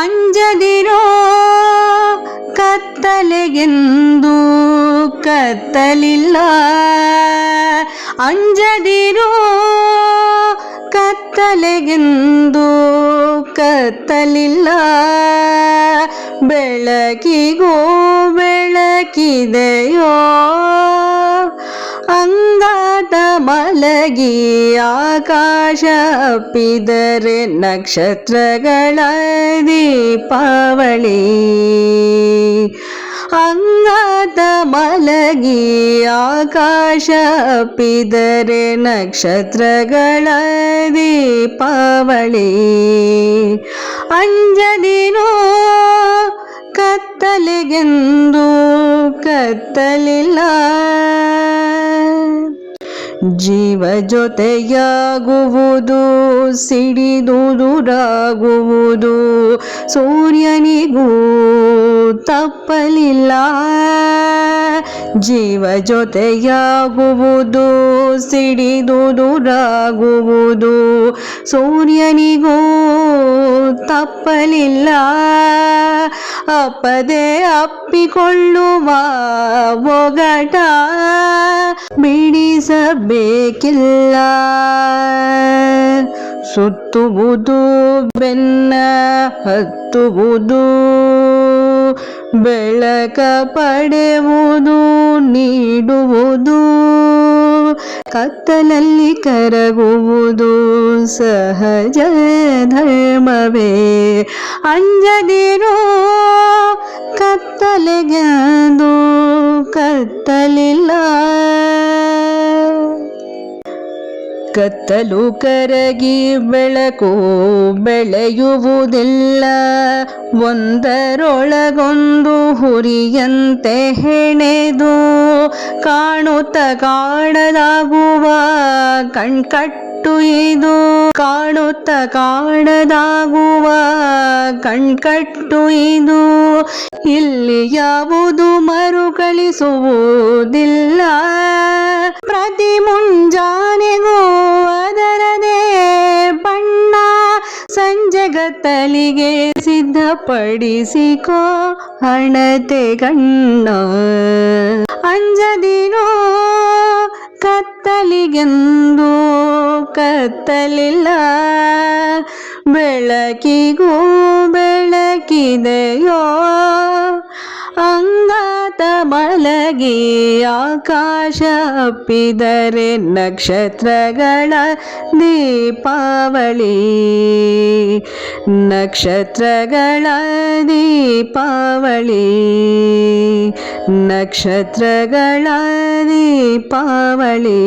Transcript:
ಅಂಜದಿರೋ ಕತ್ತಲೆಗೆಂದು ಕತ್ತಲಿಲ್ಲ ಅಂಜದಿರೋ ಕತ್ತಲೆಗೆಂದು ಕತ್ತಲಿಲ್ಲ ಬೆಳಕಿಗೋ ಬೆಳಕಿದೆಯೋ ಅಂಗಾತ ಮಲಗಿ ಪಿದರೆ ನಕ್ಷತ್ರಗಳ ದೀಪಾವಳಿ ಅಂಗಾತ ಮಲಗಿ ಆಕಾಶ ಪಿದರೆ ನಕ್ಷತ್ರಗಳ ದೀಪಾವಳಿ ಅಂಜಲಿನೋ ಕತ್ತಲೆಗೆಂದು ಕತ್ತಲಿಲ್ಲ ಜೀವ ಜೊತೆಯಾಗುವುದು ಸಿಡಿದುದುರಾಗುವುದು ಸೂರ್ಯನಿಗೂ ತಪ್ಪಲಿಲ್ಲ. ಜೀವ ಜೊತೆಯಾಗುವುದು ಸಿಡಿದುದುರಾಗುವುದು ಸೂರ್ಯನಿಗೂ ತಪ್ಪಲಿಲ್ಲ. ಅಪ್ಪದೆ ಅಪ್ಪಿಕೊಳ್ಳುವ ಒಗಟ. ಬಿಡಿಸಬೇಕಿಲ್ಲ ಸುತ್ತುವುದು ಬೆನ್ನ ಹತ್ತುವುದು ಬೆಳಕ ಪಡೆಯುವುದು ನೀಡುವುದು ಕತ್ತಲಲ್ಲಿ ಕರಗುವುದು ಸಹಜ ಧರ್ಮವೇ. ಅಂಜದಿರೋ ಕತ್ತಲು ಕರಗಿ ಬೆಳಕು ಬೆಳೆಯುವುದಿಲ್ಲ. ಒಂದರೊಳಗೊಂದು ಹುರಿಯಂತೆ ಹೆಣೆದು ಕಾಣುತ್ತ ಕಾಣದಾಗುವ ಕಣ್ಕಟ್ಟು ಇದು. ಕಾಣುತ್ತ ಕಾಣದಾಗುವ ಕಣ್ಕಟ್ಟು ಇದು. ಇಲ್ಲಿ ಯಾವುದು ಮರುಕಳಿಸುವುದಿಲ್ಲ. ಪ್ರತಿ ಸಂಜೆಗತ್ತಲಿಗೆ ಸಿದ್ಧಪಡಿಸಿಕೋ ಹಣತೆ ಗಣ್ಣ. ಅಂಜದಿನೋ ಕತ್ತಲಿಗೆಂದು ಕತ್ತಲಿಲ್ಲ. ಬೆಳಕಿಗೂ ಬೆಳಕಿದೆಯೋ ಮಲಗಿ ಆಕಾಶ ಅಪ್ಪಿದರೆ ನಕ್ಷತ್ರಗಳ ದೀಪಾವಳಿ. ನಕ್ಷತ್ರಗಳ ದೀಪಾವಳಿ. ನಕ್ಷತ್ರಗಳ ದೀಪಾವಳಿ.